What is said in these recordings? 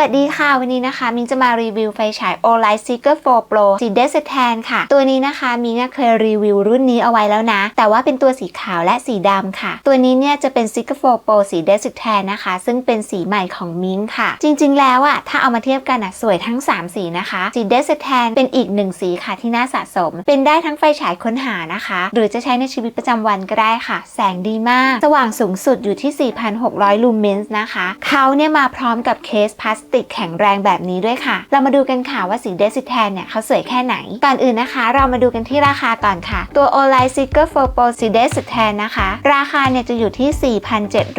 วัสดีค่ะ วันนี้นะคะมินจะมารีวิวไฟฉาย Olight Seeker 4 Pro สี d e s e t a n ค่ะ ตัวนี้นะคะมินก็เคยรีวิวรุ่นนี้เอาไว้แล้วนะ แต่ว่าเป็นตัวสีขาวและสีดำค่ะ ตัวนี้เนี่ยจะเป็น Seeker 4 Pro สี d e s e t a n นะคะ ซึ่งเป็นสีใหม่ของมินค่ะ จริงๆ แล้วอะถ้าเอามาเทียบกันอะสวยทั้ง 3 สีนะคะ สี d e s e t a n เป็นอีกหนึ่งสีค่ะที่น่าสะสม เป็นได้ทั้งไฟฉายค้นหานะคะ หรือจะใช้ในชีวิตประจำวันก็ได้ค่ะ แสงดีมาก สว่างสูงสุดอยู่ที่ 4,600 ลูเมนส์นะคะเขาเนี่ยมาพร้อมกับเคสพลาสติกแข็งแรงแบบนี้ด้วยค่ะ เรามาดูกันค่ะว่าสีเดซิแทนเนี่ยเขาสวยแค่ไหน ก่อนอื่นนะคะ เรามาดูกันที่ราคาก่อนค่ะ ตัว o l i Seeker 4 Pro สีเดซิแทนนะคะ ราคาเนี่ยจะอยู่ที่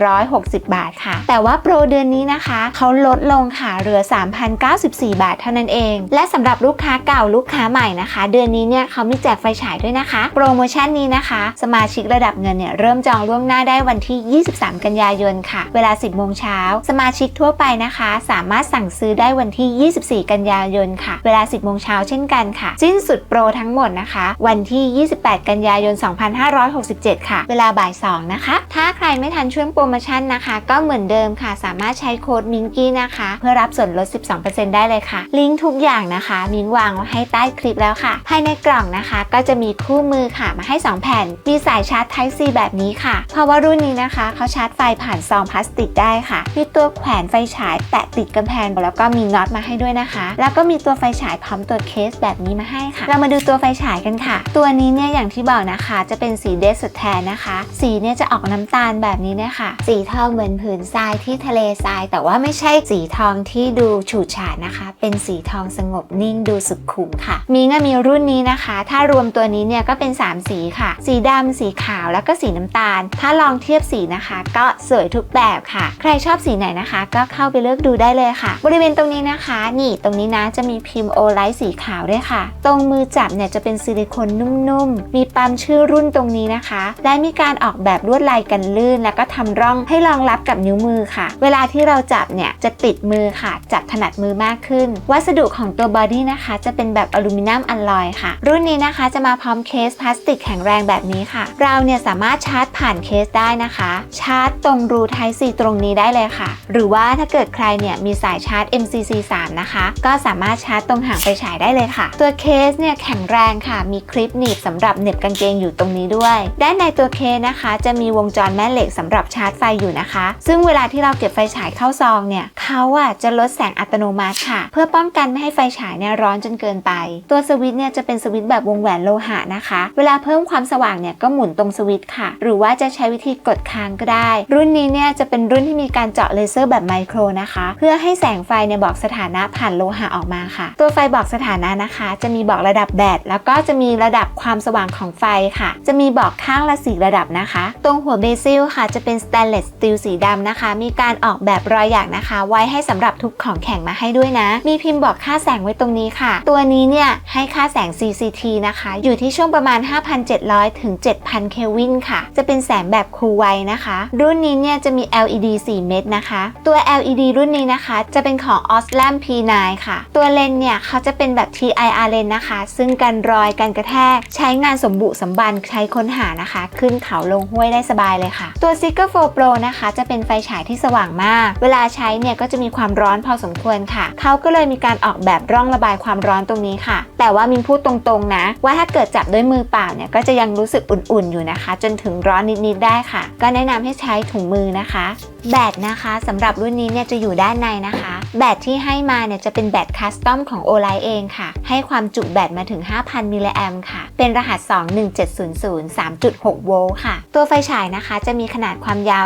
4,760 บาทค่ะ แต่ว่าโปรเดือนนี้นะคะเขาลดลงค่ะเหลือ 3,094 บาทเท่านั้นเอง และสำหรับลูกค้าเก่าลูกค้าใหม่นะคะ เดือนนี้เนี่ยเขามีแจกไฟฉายด้วยนะคะ โปรโมชั่นนี้นะคะ สมาชิกระดับเงินเนี่ยเริ่มจองล่วงหน้าได้วันที่ 23 กันยายนค่ะ เวลา 10โมงเช้าสมาชิกทั่วไปนะคะ สาามารถสั่งซื้อได้วันที่ 24 กันยายนค่ะ เวลา 10โมงเช้าเช่นกันค่ะ สิ้นสุดโปรทั้งหมดนะคะ วันที่ 28 กันยายน 2567 ค่ะ เวลาบ่าย 2 นะคะ ถ้าใครไม่ทันช่วงโปรโมชั่นนะคะ ก็เหมือนเดิมค่ะ สามารถใช้โค้ดมิงกี้นะคะ เพื่อรับส่วนลด 12%ได้เลยค่ะ ลิงก์ทุกอย่างนะคะมิงวางไว้ให้ใต้คลิปแล้วค่ะ ภายในกล่องนะคะ ก็จะมีคู่มือค่ะมาให้ 2 แผ่น มีสายชาร์จ Type C แบบนี้ค่ะ เพราะว่ารุ่นนี้นะคะเขาชาร์จไฟผ่านซองพลาสติกได้ค่ะมีตัวแขวนไฟฉายแปะติดกำแพงแล้วก็มีน็อตมาให้ด้วยนะคะ แล้วก็มีตัวไฟฉายพร้อมตัวเคสแบบนี้มาให้ค่ะ เรามาดูตัวไฟฉายกันค่ะ ตัวนี้เนี่ยอย่างที่บอกนะคะ จะเป็นสีเดสแทนนะคะ สีเนี่ยจะออกน้ำตาลแบบนี้นี่ยค่ะสีทองเหมือนผืนทรายที่ทะเลทราย แต่ว่าไม่ใช่สีทองที่ดูฉูดฉาดนะคะ เป็นสีทองสงบนิ่งดูสุขุมค่ะ มีก็มีรุ่นนี้นะคะ ถ้ารวมตัวนี้เนี่ยก็เป็น 3 สีค่ะ สีดำสีขาวแล้วก็สีน้ำตาล ถ้าลองเทียบสีนะคะ ก็สวยทุกแบบค่ะ ใครชอบสีไหนนะคะ ก็เข้าไปเลือกดูได้เลยค่ะ บริเวณตรงนี้นะคะ นี่ตรงนี้นะจะมีพิมพ์โอไลท์สีขาวด้วยค่ะ ตรงมือจับเนี่ยจะเป็นซิลิโคนนุ่มๆ มีปั๊มชื่อรุ่นตรงนี้นะคะ และมีการออกแบบลวดลายกันลื่น แล้วก็ทำร่องให้รองรับกับนิ้วมือค่ะ เวลาที่เราจับเนี่ยจะติดมือค่ะ จับถนัดมือมากขึ้น วัสดุของตัวบอดี้นะคะ จะเป็นแบบอลูมิเนียมอัลลอยค่ะ รุ่นนี้นะคะจะมาพร้อมเคสพลาสติกแข็งแรงแบบนี้ค่ะ เราเนี่ยสามารถชาร์จผ่านเคสได้นะคะ ชาร์จตรงรู Type C ตรงนี้ได้เลยค่ะ หรือว่าถ้าเกิดใครเนี่ยมีสายชาร์จ MCC 3 นะคะ ก็สามารถชาร์จตรงหางไฟฉายได้เลยค่ะ ตัวเคสเนี่ยแข็งแรงค่ะ มีคลิปหนีบสำหรับเหน็บกางเกงอยู่ตรงนี้ด้วย ด้านในตัวเคสนะคะ จะมีวงจรแม่เหล็กสำหรับชาร์จไฟอยู่นะคะ ซึ่งเวลาที่เราเก็บไฟฉายเข้าซองเนี่ยเขาอะจะลดแสงอัตโนมัติค่ะ เพื่อป้องกันไม่ให้ไฟฉายเนี่ยร้อนจนเกินไป ตัวสวิตช์เนี่ยจะเป็นสวิตช์แบบวงแหวนโลหะนะคะ เวลาเพิ่มความสว่างเนี่ยก็หมุนตรงสวิตช์ค่ะ หรือว่าจะใช้วิธีกดค้างก็ได้ รุ่นนี้เนี่ยจะเป็นรุ่นที่มีการเจาะเลเซอร์แบบไมโครนะคะ เพื่อใให้แสงไฟเนี่ยบอกสถานะผ่านโลหะออกมาค่ะ ตัวไฟบอกสถานะนะคะ จะมีบอกระดับแบตแล้วก็จะมีระดับความสว่างของไฟค่ะ จะมีบอกข้างละสี่ระดับนะคะ ตรงหัวเบซิลค่ะจะเป็นสแตนเลสสตีลสีดำนะคะ มีการออกแบบรอยหยักนะคะ ไว้ให้สำหรับทุกของแข็งมาให้ด้วยนะ มีพิมพ์บอกค่าแสงไว้ตรงนี้ค่ะ ตัวนี้เนี่ยให้ค่าแสง CCT นะคะ อยู่ที่ช่วงประมาณ 5,700 ถึง 7,000 เควินค่ะ จะเป็นแสงแบบคูไวนะคะ รุ่นนี้เนี่ยจะมี LED 4 เม็ดนะคะ ตัว LED รุ่นนี้นะคะจะเป็นของ Osram P9 ค่ะ ตัวเลนเนี่ยเขาจะเป็นแบบ TIR เลนนะคะ ซึ่งกันรอยกันกระแทก ใช้งานสมบุสมบันใช้ค้นหานะคะ ขึ้นเขาลงห้วยได้สบายเลยค่ะ ตัว Seeker 4 Pro นะคะ จะเป็นไฟฉายที่สว่างมาก เวลาใช้เนี่ยก็จะมีความร้อนพอสมควรค่ะเขาก็เลยมีการออกแบบร่องระบายความร้อนตรงนี้ค่ะ แต่ว่ามินพูดตรงๆนะ ว่าถ้าเกิดจับด้วยมือเปล่าเนี่ยก็จะยังรู้สึกอุ่นๆอยู่นะคะ จนถึงร้อนนิดๆได้ค่ะ ก็แนะนำให้ใช้ถุงมือนะคะ แบตนะคะสำหรับรุ่นนี้เนี่ยจะอยู่ด้านในนะคะ แบตที่ให้มาเนี่ยจะเป็นแบตคัสตอมของโอไลเองค่ะ ให้ความจุแบตมาถึง 5,000 มิลลิแอมค่ะ เป็นรหัส 21700 3.6 โวลต์ค่ะ ตัวไฟฉายนะคะจะมีขนาดความยาว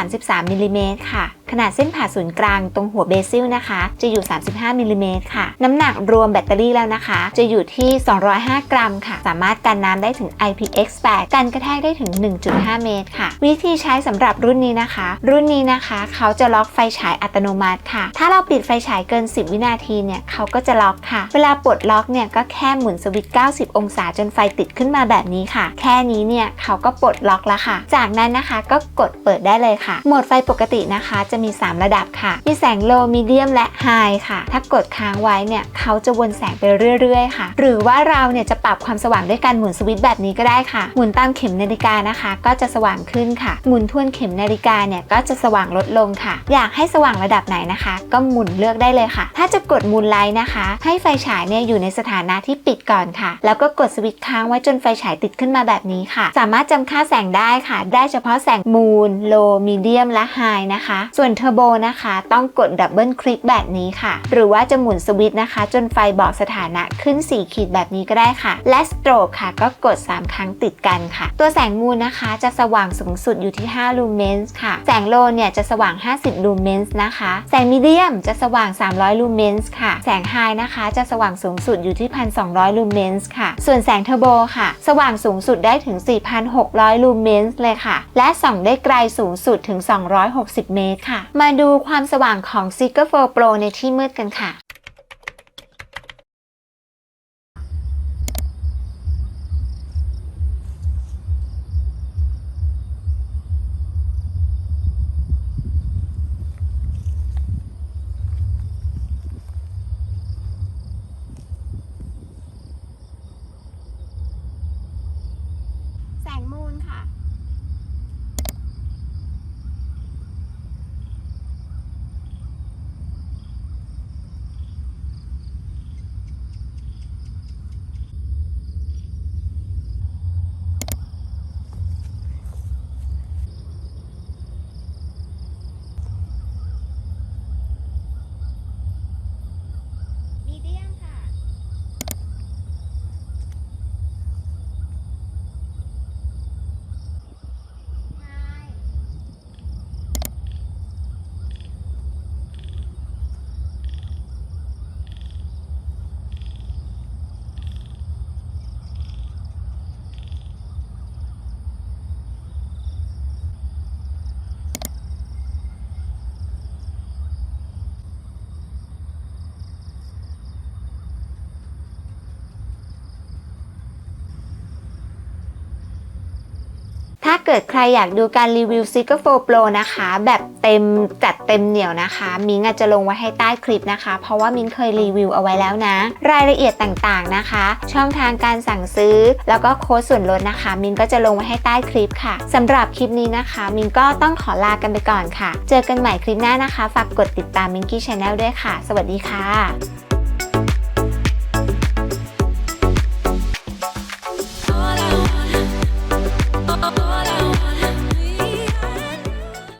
133 มิลลิเมตรค่ะ ขนาดเส้นผ่าศูนย์กลางตรงหัวเบซิลนะคะ จะอยู่ 35มิลลิเมตรค่ะ น้ำหนักรวมแบตเตอรี่แล้วนะคะ จะอยู่ที่ 205 กรัมค่ะ สามารถกันน้ำได้ถึง IPX8 กันกระแทกได้ถึง 1.5 เมตรค่ะ วิธีใช้สำหรับรุ่นนี้นะคะ รุ่นนี้นะคะเขาจะล็อกไฟฉายอัตโนมัติค่ะ ถ้าเราปิดไฟฉายเกิน 10 วินาทีเนี่ยเขาก็จะล็อกค่ะ เวลาปลดล็อกเนี่ยก็แค่หมุนสวิตช์ 90 องศาจนไฟติดขึ้นมาแบบนี้ค่ะ แค่นี้เนี่ยเขาก็ปลดล็อกแล้วค่ะ จากนั้นนะคะก็กดเปิดได้เลยค่ะ โหมดไฟปกตินะคะจะมี 3 ระดับค่ะ มีแสง low medium และ high ค่ะ ถ้ากดค้างไว้เนี่ยเขาจะวนแสงไปเรื่อยๆ ค่ะ หรือว่าเราเนี่ยจะปรับความสว่างด้วยการหมุนสวิตช์แบบนี้ก็ได้ค่ะ หมุนตามเข็มนาฬิกานะคะ ก็จะสว่างขึ้นค่ะ หมุนทวนเข็มนาฬิกาเนี่ยก็จะสว่างลดลงค่ะ อยากให้สว่างระดับไหนนะคะ ก็หมุนเลือกได้เลยค่ะ ถ้าจะกดมูนไลท์นะคะ ให้ไฟฉายเนี่ยอยู่ในสถานะที่ปิดก่อนค่ะ แล้วก็กดสวิตช์ค้างไว้จนไฟฉายติดขึ้นมาแบบนี้ค่ะ สามารถจำค่าแสงได้ค่ะ ได้เฉพาะแสงมูนโลมีเดียมและไฮนะคะ ส่วนเทอร์โบนะคะ ต้องกดดับเบิลคลิกแบบนี้ค่ะ หรือว่าจะหมุนสวิตช์นะคะ จนไฟบอกสถานะขึ้น 4 ขีดแบบนี้ก็ได้ค่ะ และสโตรกค่ะ ก็กด 3 ครั้งติดกันค่ะ ตัวแสงมูนนะคะจะสว่างสูงสุดอยู่ที่ 5 ลูเมนส์ค่ะ แสงโลเนี่ยจะสว่าง 50 ลูเมนส์นะคะ แสงมีเดียมจะสว่าง 300 ลูเมนส์ค่ะ แสงไฮนะคะจะสว่างสูงสุดอยู่ที่ 1,200 ลูเมนส์ค่ะ ส่วนแสงเทอร์โบค่ะ สว่างสูงสุดได้ถึง 4,600 ลูเมนส์เลยค่ะ และส่องได้ไกลสูงสุดถึง 260 เมตรค่ะมาดูความสว่างของ s e e k e r 4 Pro ในที่มืดกันค่ะ ถ้าเกิดใครอยากดูการรีวิว s e e k e r 4 Pro นะคะ แบบเต็มจัดเต็มเหนียวนะคะ มิงอาจจะลงไว้ให้ใต้คลิปนะคะ เพราะว่ามิงเคยรีวิวเอาไว้แล้วนะ รายละเอียดต่างๆนะคะ ช่องทางการสั่งซื้อ แล้วก็โค้ดส่วนลดนะคะ มิงก็จะลงไว้ให้ใต้คลิปค่ะสำหรับคลิปนี้นะคะ มิงก็ต้องขอลากันไปก่อนค่ะ เจอกันใหม่คลิปหน้านะคะ ฝากกดติดตามมิงกี้ชาแนลด้วยค่ะ สวัสดีค่ะ